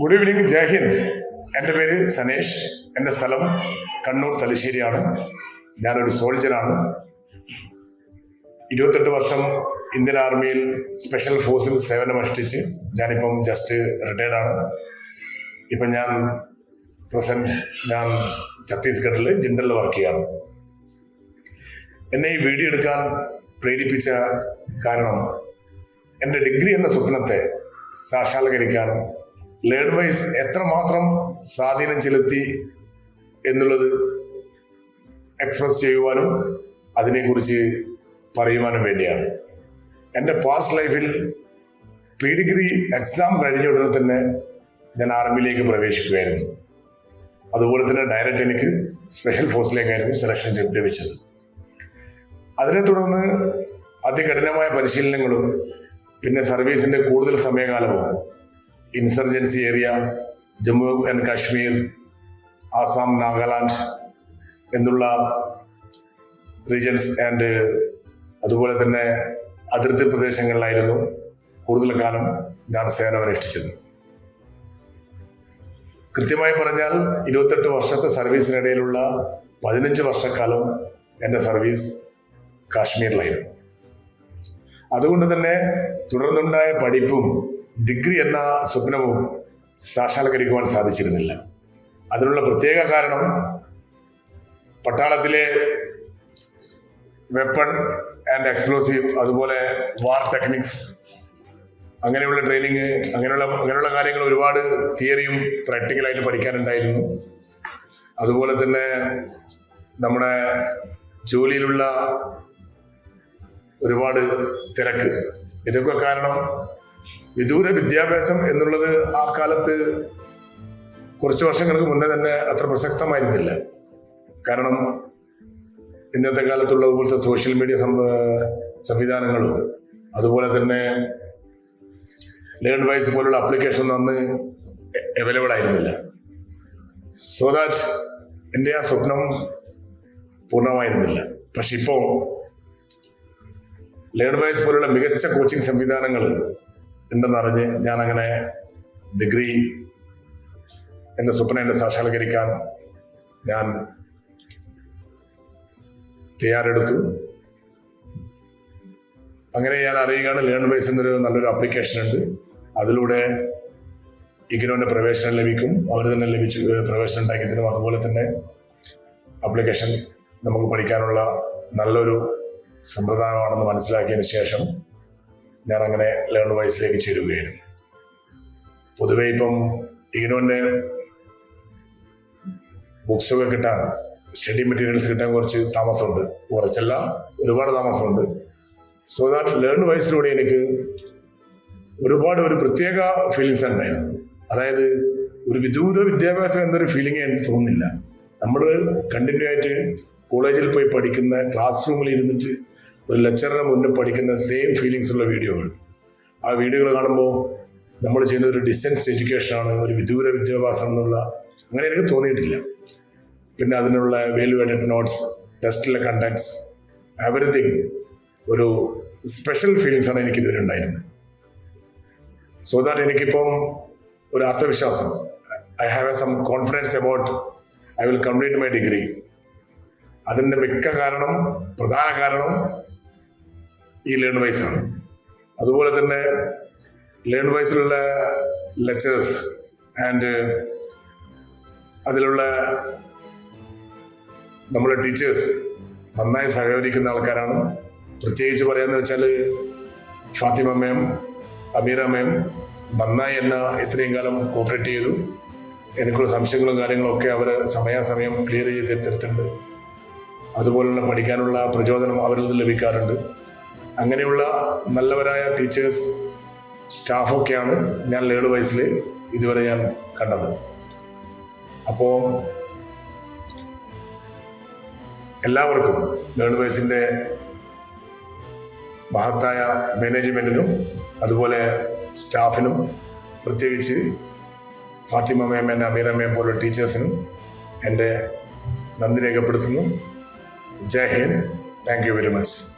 Good evening ജയ് ഹിന്ദ് എന്റെ പേര് സനേഷ്. എന്റെ സ്ഥലം കണ്ണൂർ തലശ്ശേരിയാണ്. ഞാനൊരു സോൾജറാണ്. ഇരുപത്തെട്ട് വർഷം ഇന്ത്യൻ ആർമിയിൽ സ്പെഷ്യൽ ഫോഴ്സിൽ സേവനമനുഷ്ഠിച്ച് ഞാനിപ്പം ജസ്റ്റ് റിട്ടയർഡാണ് ഇപ്പം ഞാൻ പ്രസന്റ് ഞാൻ ഛത്തീസ്ഗഡിൽ ജിൻഡലിൽ വർക്ക് ചെയ്യാണ് എന്നെ ഈ വീഡിയോ എടുക്കാൻ പ്രേരിപ്പിച്ച കാരണം എന്റെ ഡിഗ്രി എന്ന സ്വപ്നത്തെ സാക്ഷാത്കരിക്കാൻ ലേൺ വൈസ് എത്രമാത്രം സ്വാധീനം ചെലുത്തി എന്നുള്ളത് എക്സ്പ്രസ് ചെയ്യുവാനും അതിനെക്കുറിച്ച് പറയുവാനും വേണ്ടിയാണ്. എന്റെ പാസ്റ്റ് ലൈഫിൽ പി ഡിഗ്രി എക്സാം കഴിഞ്ഞ ഉടനെ തന്നെ ഞാൻ ആർമിയിലേക്ക് പ്രവേശിക്കുകയായിരുന്നു. അതുപോലെ തന്നെ ഡയറക്റ്റ് എനിക്ക് സ്പെഷ്യൽ ഫോഴ്സിലേക്കായിരുന്നു സെലക്ഷൻ ലഭിച്ചത് അതിനെ തുടർന്ന് അതികഠിനമായ പരിശീലനങ്ങളും പിന്നെ സർവീസിന്റെ കൂടുതൽ സമയകാലവും insurgency area Jammu and Kashmir Assam Nagaland എന്നുള്ള റീജൻസ് ആൻഡ് അതുപോലെ തന്നെ അതിർത്തി പ്രദേശങ്ങളിലായിരുന്നു കൂടുതൽ കാലം ഞാൻ സേവനമനുഷ്ഠിച്ചത് കൃത്യമായി പറഞ്ഞാൽ ഇരുപത്തെട്ട് വർഷത്തെ സർവീസിനിടയിലുള്ള പതിനഞ്ച് വർഷക്കാലം എന്റെ സർവീസ് കാശ്മീരിലായിരുന്നു. അതുകൊണ്ട് തന്നെ തുടർന്നുണ്ടായ പഠിപ്പും ഡിഗ്രി എന്ന സ്വപ്നവും സാക്ഷാത്കരിക്കുവാൻ സാധിച്ചിരുന്നില്ല. അതിനുള്ള പ്രത്യേക കാരണം പട്ടാളത്തിലെ വെപ്പൺ ആൻഡ് എക്സ്പ്ലോസീവ് അതുപോലെ വാർ ടെക്നിക്സ് അങ്ങനെയുള്ള ട്രെയിനിങ് അങ്ങനെയുള്ള അങ്ങനെയുള്ള കാര്യങ്ങൾ ഒരുപാട് തിയറിയും പ്രാക്ടിക്കലായിട്ട് പഠിക്കാനുണ്ടായിരുന്നു. അതുപോലെ തന്നെ നമ്മുടെ ജോലിയിലുള്ള ഒരുപാട് തിരക്ക്. ഇതൊക്കെ കാരണം വിദൂര വിദ്യാഭ്യാസം എന്നുള്ളത് ആ കാലത്ത് കുറച്ച് വർഷങ്ങൾക്ക് മുന്നേ തന്നെ അത്ര പ്രസക്തമായിരുന്നില്ല. കാരണം ഇന്നത്തെ കാലത്തുള്ള പോലത്തെ സോഷ്യൽ മീഡിയ സംവിധാനങ്ങളും അതുപോലെ തന്നെ ലേൺ വൈസ് പോലുള്ള അപ്ലിക്കേഷൻ അന്ന് അവൈലബിൾ ആയിരുന്നില്ല. സോ ദാറ്റ് എന്റെ ആ സ്വപ്നം പൂർണമായിരുന്നില്ല. പക്ഷെ ഇപ്പോൾ ലേൺ വൈസ് പോലുള്ള മികച്ച കോച്ചിങ് സംവിധാനങ്ങൾ ഉണ്ടെന്നറിഞ്ഞ് ഞാനങ്ങനെ ഡിഗ്രി എന്ന സ്വപ്നത്തെ സാക്ഷാത്കരിക്കാൻ ഞാൻ തയ്യാറെടുത്തു. അങ്ങനെ ഞാൻ അറിയുകയാണ് ലേൺ ബേസ് എന്നൊരു നല്ലൊരു ആപ്ലിക്കേഷൻ ഉണ്ട്. അതിലൂടെ ഇഗ്നോന്റെ പ്രവേശനം ലഭിക്കും. അവർ തന്നെ ലഭിച്ച് പ്രവേശനം ഉണ്ടാക്കി തരും. അതുപോലെ തന്നെ ആപ്ലിക്കേഷൻ നമുക്ക് പഠിക്കാനുള്ള നല്ലൊരു സമ്പ്രദായമാണെന്ന് മനസ്സിലാക്കിയതിന് ശേഷം ഞാൻ അങ്ങനെ ലേൺ വൈസിലേക്ക് ചേരുകയായിരുന്നു. പൊതുവെ ഇപ്പം ഇഗ്നോന്റെ ബുക്സൊക്കെ കിട്ടാൻ സ്റ്റഡി മെറ്റീരിയൽസ് കിട്ടാൻ കുറച്ച് താമസമുണ്ട്. കുറച്ചല്ല ഒരുപാട് താമസമുണ്ട്. സോ ദാറ്റ് ലേൺ വൈസിലൂടെ എനിക്ക് ഒരുപാട് ഒരു പ്രത്യേക ഫീലിങ്സ് ഉണ്ടായിരുന്നത്. അതായത് ഒരു വിദൂര വിദ്യാഭ്യാസം എന്നൊരു ഫീലിംഗ് എനിക്ക് തോന്നുന്നില്ല. നമ്മൾ കണ്ടിന്യൂ ആയിട്ട് കോളേജിൽ പോയി പഠിക്കുന്ന ക്ലാസ് റൂമിൽ ഇരുന്നിട്ട് ഒരു ലെക്ചറിന് മുന്നിൽ പഠിക്കുന്ന സെയിം ഫീലിങ്സ് ഉള്ള വീഡിയോകൾ ആ വീഡിയോകൾ കാണുമ്പോൾ നമ്മൾ ചെയ്യുന്ന ഒരു ഡിസ്റ്റൻസ് എഡ്യൂക്കേഷനാണ് ഒരു വിദൂര വിദ്യാഭ്യാസം എന്നുള്ള അങ്ങനെ എനിക്ക് തോന്നിയിട്ടില്ല. പിന്നെ അതിനുള്ള വാല്യുവേറ്റഡ് നോട്ട്സ് ടെസ്റ്റിലെ കണ്ടക്ട്സ് എവറിഥിങ് ഒരു സ്പെഷ്യൽ ഫീലിങ്സ് ആണ് എനിക്ക് ഇതുവരെ ഉണ്ടായിരുന്നത്. സോ ദാറ്റ് എനിക്കിപ്പം ഒരു ആത്മവിശ്വാസം. I have a some confidence about I will complete my degree അതിന്റെ മിക്ക കാരണം പ്രധാന കാരണം ഈ ലേൺ വൈസ് ആണ്. അതുപോലെ തന്നെ ലേൺ വൈസിലുള്ള ലെക്ചേഴ്സ് ആൻഡ് അതിലുള്ള നമ്മുടെ ടീച്ചേഴ്സ് നന്നായി സഹകരിക്കുന്ന ആൾക്കാരാണ്. പ്രത്യേകിച്ച് പറയാന്ന് വെച്ചാൽ ഫാത്തിമ മാം അമീറ മാം നന്നായി എന്നെ ഇത്രയും കാലം കോപ്പറേറ്റ് ചെയ്തു. എനിക്കുള്ള സംശയങ്ങളും കാര്യങ്ങളും ഒക്കെ അവർ സമയാസമയം ക്ലിയർ ചെയ്ത് തരുന്നുണ്ട്. അതുപോലുള്ള പഠിക്കാനുള്ള പ്രചോദനം അവരിൽ നിന്ന് ലഭിക്കാറുണ്ട്. അങ്ങനെയുള്ള നല്ലവരായ ടീച്ചേഴ്സ് സ്റ്റാഫൊക്കെയാണ് ഞാൻ ലേഡ് വയസ്സിൽ ഇതുവരെ ഞാൻ കണ്ടത്. അപ്പോൾ എല്ലാവർക്കും ലേഡ് വയസ്സിന്റെ മഹത്തായ മാനേജ്മെന്റിനും അതുപോലെ സ്റ്റാഫിനും പ്രത്യേകിച്ച് ഫാത്തിമ മേം എന്റെ അമീര മേം പോലുള്ള ടീച്ചേഴ്സിനും എന്റെ നന്ദി രേഖപ്പെടുത്തുന്നു. Jai Hind. Thank you very much.